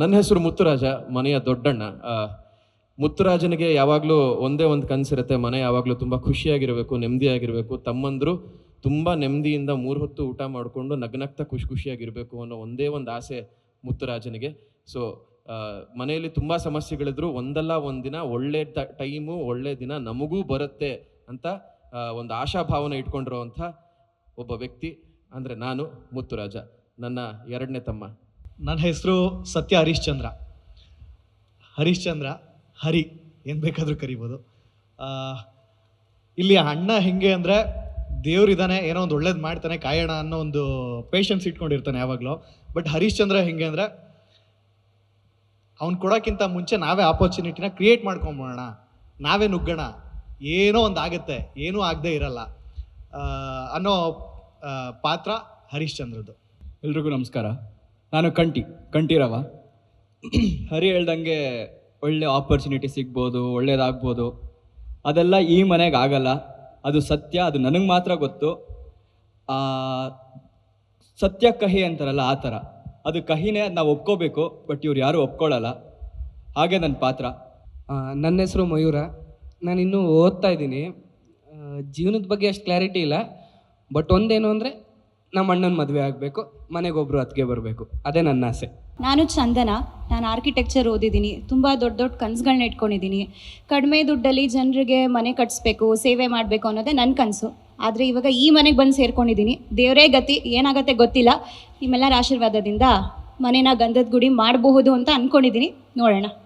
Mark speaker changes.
Speaker 1: ನನ್ನ ಹೆಸರು ಮುತ್ತುರಾಜ, ಮನೆಯ ದೊಡ್ಡಣ್ಣ. ಮುತ್ತುರಾಜನಿಗೆ ಯಾವಾಗಲೂ ಒಂದೇ ಒಂದು ಕನಸಿರುತ್ತೆ. ಮನೆ ಯಾವಾಗಲೂ ತುಂಬ ಖುಷಿಯಾಗಿರಬೇಕು, ನೆಮ್ಮದಿಯಾಗಿರಬೇಕು. ತಮ್ಮಂದರು ತುಂಬ ನೆಮ್ಮದಿಯಿಂದ ಮೂರು ಹೊತ್ತು ಊಟ ಮಾಡಿಕೊಂಡು ನಗ್ನಗ್ತಾ ಖುಷಿ ಖುಷಿಯಾಗಿರಬೇಕು ಅನ್ನೋ ಒಂದೇ ಒಂದು ಆಸೆ ಮುತ್ತುರಾಜನಿಗೆ. ಸೊ ಮನೆಯಲ್ಲಿ ತುಂಬ ಸಮಸ್ಯೆಗಳಿದ್ರು. ಒಂದಲ್ಲ ಒಂದಿನ ಒಳ್ಳೆ ಟೈಮು, ಒಳ್ಳೆ ದಿನ ನಮಗೂ ಬರುತ್ತೆ ಅಂತ ಒಂದು ಆಶಾಭಾವನೆ ಇಟ್ಕೊಂಡಿರುವಂಥ ಒಬ್ಬ ವ್ಯಕ್ತಿ. ಅಂದರೆ ನಾನು ಮುತ್ತುರಾಜ, ನನ್ನ ಎರಡನೇ ತಮ್ಮ.
Speaker 2: ನನ್ನ ಹೆಸರು ಸತ್ಯ ಹರಿಶ್ಚಂದ್ರ ಹರಿಶ್ಚಂದ್ರ ಹರಿ, ಏನು ಬೇಕಾದರೂ ಕರಿಬೋದು. ಇಲ್ಲಿ ಅಣ್ಣ ಹೆಂಗೆ ಅಂದರೆ ದೇವ್ರಿದ್ದಾನೆ ಏನೋ ಒಂದು ಒಳ್ಳೇದು ಮಾಡ್ತಾನೆ, ಕಾಯೋಣ ಅನ್ನೋ ಒಂದು ಪೇಷನ್ಸ್ ಇಟ್ಕೊಂಡಿರ್ತಾನೆ ಯಾವಾಗಲೂ. ಬಟ್ ಹರಿಶ್ಚಂದ್ರ ಹೆಂಗೆ ಅಂದರೆ ಅವ್ನು ಕೊಡೋಕ್ಕಿಂತ ಮುಂಚೆ ನಾವೇ ಆಪರ್ಚುನಿಟಿನ ಕ್ರಿಯೇಟ್ ಮಾಡ್ಕೊಂಬೋಣ ನಾವೇ ನುಗ್ಗೋಣ, ಏನೋ ಒಂದು ಆಗುತ್ತೆ, ಏನೂ ಆಗದೆ ಇರಲ್ಲ ಅನ್ನೋ ಪಾತ್ರ ಹರಿಶ್ಚಂದ್ರದ್ದು
Speaker 3: ಎಲ್ರಿಗೂ ನಮಸ್ಕಾರ. ನಾನು ಕಂಟಿ ಕಂಠೀರವ ಹರಿ ಹೇಳ್ದಂಗೆ ಒಳ್ಳೆ ಆಪರ್ಚುನಿಟಿ ಸಿಗ್ಬೋದು, ಒಳ್ಳೇದಾಗ್ಬೋದು. ಅದೆಲ್ಲ ಈ ಮನೆಗೆ ಆಗಲ್ಲ. ಅದು ಸತ್ಯ, ಅದು ನನಗೆ ಮಾತ್ರ ಗೊತ್ತು. ಸತ್ಯ ಕಹಿ ಅಂತಾರಲ್ಲ ಆ ಥರ. ಅದು ಕಹಿನೇ ನಾವು ಒಪ್ಕೋಬೇಕು, ಬಟ್ ಇವ್ರು ಯಾರೂ ಒಪ್ಕೊಳ್ಳಲ್ಲ ಹಾಗೆ ನನ್ನ ಪಾತ್ರ.
Speaker 4: ನನ್ನ ಹೆಸರು ಮಯೂರ. ನಾನು ಇನ್ನೂ ಓದ್ತಾ ಇದ್ದೀನಿ. ಜೀವನದ ಬಗ್ಗೆ ಅಷ್ಟು ಕ್ಲಾರಿಟಿ ಇಲ್ಲ. ಬಟ್ ಒಂದೇನು ಅಂದರೆ ನಮ್ಮ ಅಣ್ಣನ ಮದುವೆ ಆಗಬೇಕು ಒಬ್ರು ಅತ್ತಿಗೆ ಬರಬೇಕು. ಅದೇ ನನ್ನ ಆಸೆ.
Speaker 5: ನಾನು ಚಂದನ, ನಾನು ಆರ್ಕಿಟೆಕ್ಚರ್ ಓದಿದ್ದೀನಿ, ತುಂಬ ದೊಡ್ಡ ದೊಡ್ಡ ಕನಸುಗಳನ್ನ ಇಟ್ಕೊಂಡಿದ್ದೀನಿ. ಕಡಿಮೆ ದುಡ್ಡಲ್ಲಿ ಜನರಿಗೆ ಮನೆ ಕಟ್ಟಿಸ್ಬೇಕು ಸೇವೆ ಮಾಡಬೇಕು ಅನ್ನೋದೇ ನನ್ನ ಕನಸು. ಆದರೆ ಇವಾಗ ಈ ಮನೆಗೆ ಬಂದು ಸೇರ್ಕೊಂಡಿದ್ದೀನಿ. ದೇವರೇ ಗತಿ, ಏನಾಗತ್ತೆ ಗೊತ್ತಿಲ್ಲ. ನಿಮ್ಮೆಲ್ಲರ ಆಶೀರ್ವಾದದಿಂದ ಮನೇನ ಗಂಧದ ಗುಡಿ ಮಾಡಬಹುದು ಅಂತ ಅಂದ್ಕೊಂಡಿದ್ದೀನಿ ನೋಡೋಣ.